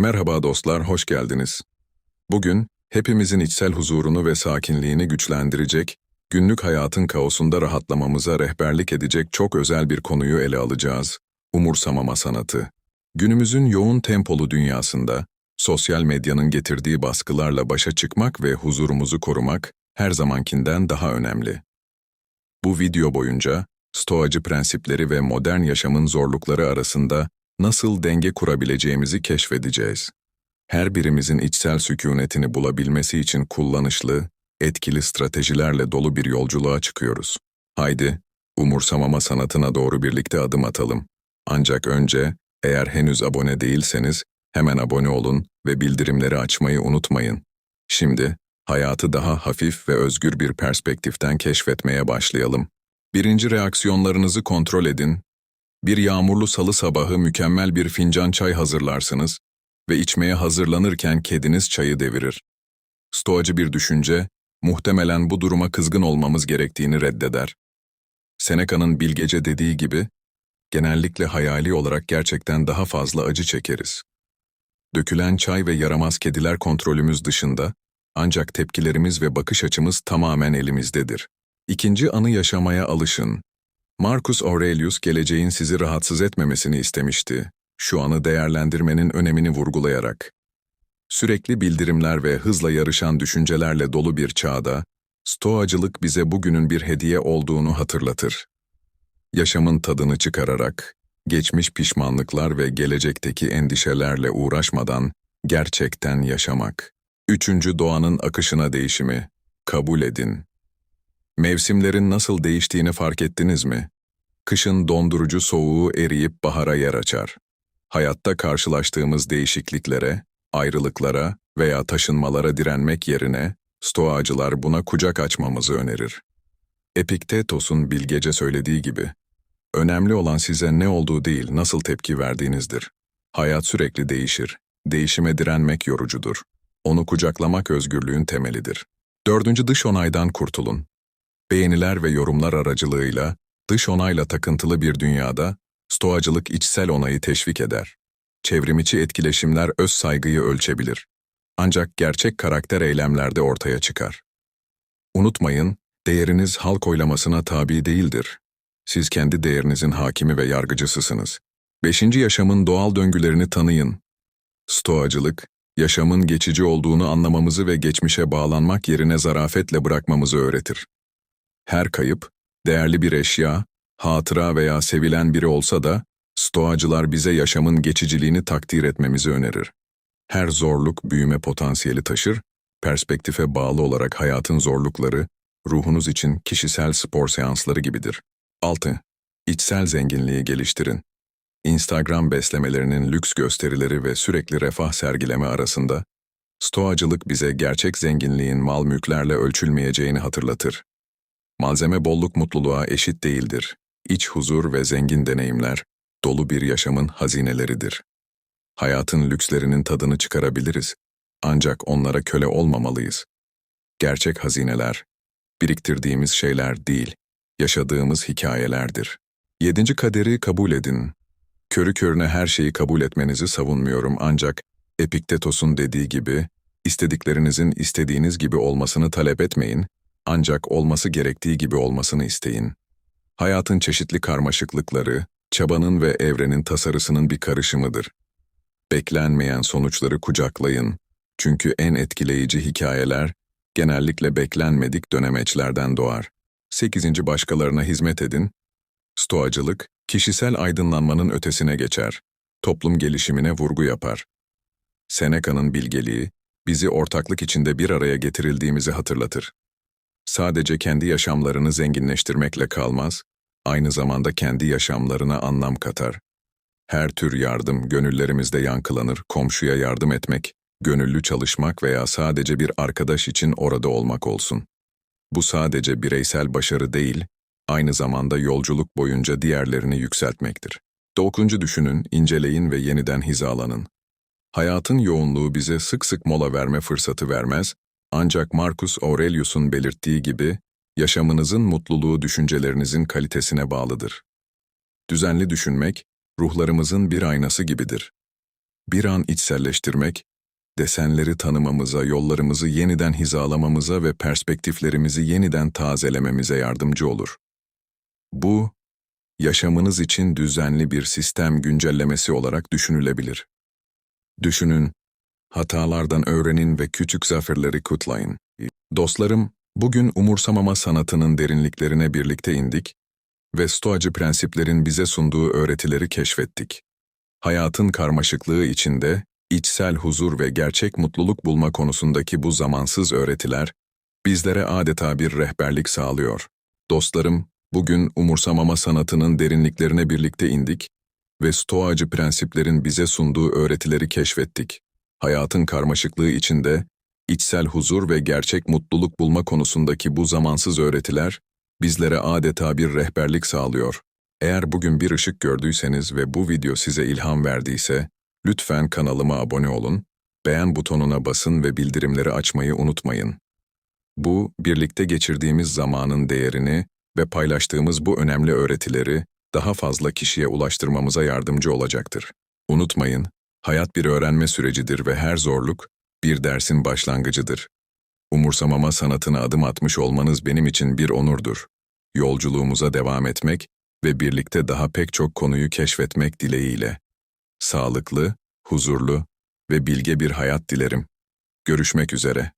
Merhaba dostlar, hoş geldiniz. Bugün hepimizin içsel huzurunu ve sakinliğini güçlendirecek, günlük hayatın kaosunda rahatlamamıza rehberlik edecek çok özel bir konuyu ele alacağız. Umursamama sanatı. Günümüzün yoğun tempolu dünyasında, sosyal medyanın getirdiği baskılarla başa çıkmak ve huzurumuzu korumak her zamankinden daha önemli. Bu video boyunca, stoacı prensipleri ve modern yaşamın zorlukları arasında nasıl denge kurabileceğimizi keşfedeceğiz. Her birimizin içsel sükunetini bulabilmesi için kullanışlı, etkili stratejilerle dolu bir yolculuğa çıkıyoruz. Haydi, umursamama sanatına doğru birlikte adım atalım. Ancak önce, eğer henüz abone değilseniz, hemen abone olun ve bildirimleri açmayı unutmayın. Şimdi, hayatı daha hafif ve özgür bir perspektiften keşfetmeye başlayalım. Birinci reaksiyonlarınızı kontrol edin bir yağmurlu salı sabahı mükemmel bir fincan çay hazırlarsınız ve içmeye hazırlanırken kediniz çayı devirir. Stoacı bir düşünce, muhtemelen bu duruma kızgın olmamız gerektiğini reddeder. Seneca'nın bilgece dediği gibi, genellikle hayali olarak gerçekten daha fazla acı çekeriz. Dökülen çay ve yaramaz kediler kontrolümüz dışında, ancak tepkilerimiz ve bakış açımız tamamen elimizdedir. İkinci anı yaşamaya alışın. Marcus Aurelius geleceğin sizi rahatsız etmemesini istemişti. Şu anı değerlendirmenin önemini vurgulayarak. Sürekli bildirimler ve hızla yarışan düşüncelerle dolu bir çağda, stoacılık bize bugünün bir hediye olduğunu hatırlatır. Yaşamın tadını çıkararak, geçmiş pişmanlıklar ve gelecekteki endişelerle uğraşmadan gerçekten yaşamak. Üçüncü doğanın akışına değişimi, kabul edin. Mevsimlerin nasıl değiştiğini fark ettiniz mi? Kışın dondurucu soğuğu eriyip bahara yer açar. Hayatta karşılaştığımız değişikliklere, ayrılıklara veya taşınmalara direnmek yerine, stoacılar buna kucak açmamızı önerir. Epiktetos'un bilgece söylediği gibi, önemli olan size ne olduğu değil, nasıl tepki verdiğinizdir. Hayat sürekli değişir, değişime direnmek yorucudur. Onu kucaklamak özgürlüğün temelidir. Dördüncü dış onaydan kurtulun. Beğeniler ve yorumlar aracılığıyla dış onayla takıntılı bir dünyada stoacılık içsel onayı teşvik eder. Çevrimiçi etkileşimler öz saygıyı ölçebilir. Ancak gerçek karakter eylemlerde ortaya çıkar. Unutmayın, değeriniz halk oylamasına tabi değildir. Siz kendi değerinizin hakimi ve yargıcısısınız. Beşinci yaşamın doğal döngülerini tanıyın. Stoacılık, yaşamın geçici olduğunu anlamamızı ve geçmişe bağlanmak yerine zarafetle bırakmamızı öğretir. Her kayıp, değerli bir eşya, hatıra veya sevilen biri olsa da, stoacılar bize yaşamın geçiciliğini takdir etmemizi önerir. Her zorluk büyüme potansiyeli taşır, perspektife bağlı olarak hayatın zorlukları, ruhunuz için kişisel spor seansları gibidir. 6. İçsel zenginliği geliştirin. Instagram beslemelerinin lüks gösterileri ve sürekli refah sergileme arasında, stoacılık bize gerçek zenginliğin mal mülklerle ölçülmeyeceğini hatırlatır. Malzeme bolluk mutluluğa eşit değildir. İç huzur ve zengin deneyimler, dolu bir yaşamın hazineleridir. Hayatın lükslerinin tadını çıkarabiliriz, ancak onlara köle olmamalıyız. Gerçek hazineler, biriktirdiğimiz şeyler değil, yaşadığımız hikayelerdir. Yedinci kaderi kabul edin. Körü körüne her şeyi kabul etmenizi savunmuyorum ancak Epiktetos'un dediği gibi, istediklerinizin istediğiniz gibi olmasını talep etmeyin, ancak olması gerektiği gibi olmasını isteyin. Hayatın çeşitli karmaşıklıkları, çabanın ve evrenin tasarısının bir karışımıdır. Beklenmeyen sonuçları kucaklayın. Çünkü en etkileyici hikayeler genellikle beklenmedik dönemeçlerden doğar. 8. Başkalarına hizmet edin. Stoacılık, kişisel aydınlanmanın ötesine geçer. Toplum gelişimine vurgu yapar. Seneca'nın bilgeliği, bizi ortaklık içinde bir araya getirildiğimizi hatırlatır sadece kendi yaşamlarını zenginleştirmekle kalmaz, aynı zamanda kendi yaşamlarına anlam katar. Her tür yardım gönüllerimizde yankılanır, komşuya yardım etmek, gönüllü çalışmak veya sadece bir arkadaş için orada olmak olsun. Bu sadece bireysel başarı değil, aynı zamanda yolculuk boyunca diğerlerini yükseltmektir. Dokunucu düşünün, inceleyin ve yeniden hizalanın. Hayatın yoğunluğu bize sık sık mola verme fırsatı vermez, ancak Marcus Aurelius'un belirttiği gibi, yaşamınızın mutluluğu düşüncelerinizin kalitesine bağlıdır. Düzenli düşünmek, ruhlarımızın bir aynası gibidir. bir an içselleştirmek, desenleri tanımamıza, yollarımızı yeniden hizalamamıza ve perspektiflerimizi yeniden tazelememize yardımcı olur. Bu, yaşamınız için düzenli bir sistem güncellemesi olarak düşünülebilir. Düşünün, hatalardan öğrenin ve küçük zaferleri kutlayın. Dostlarım, bugün umursamama sanatının derinliklerine birlikte indik ve stoacı prensiplerin bize sunduğu öğretileri keşfettik. Hayatın karmaşıklığı içinde içsel huzur ve gerçek mutluluk bulma konusundaki bu zamansız öğretiler bizlere adeta bir rehberlik sağlıyor. Dostlarım, bugün umursamama sanatının derinliklerine birlikte indik ve stoacı prensiplerin bize sunduğu öğretileri keşfettik. Hayatın karmaşıklığı içinde içsel huzur ve gerçek mutluluk bulma konusundaki bu zamansız öğretiler bizlere adeta bir rehberlik sağlıyor. Eğer bugün bir ışık gördüyseniz ve bu video size ilham verdiyse, lütfen kanalıma abone olun, beğen butonuna basın ve bildirimleri açmayı unutmayın. Bu, birlikte geçirdiğimiz zamanın değerini ve paylaştığımız bu önemli öğretileri daha fazla kişiye ulaştırmamıza yardımcı olacaktır. Unutmayın, hayat bir öğrenme sürecidir ve her zorluk bir dersin başlangıcıdır. Umursamama sanatına adım atmış olmanız benim için bir onurdur. Yolculuğumuza devam etmek ve birlikte daha pek çok konuyu keşfetmek dileğiyle. Sağlıklı, huzurlu ve bilge bir hayat dilerim. Görüşmek üzere.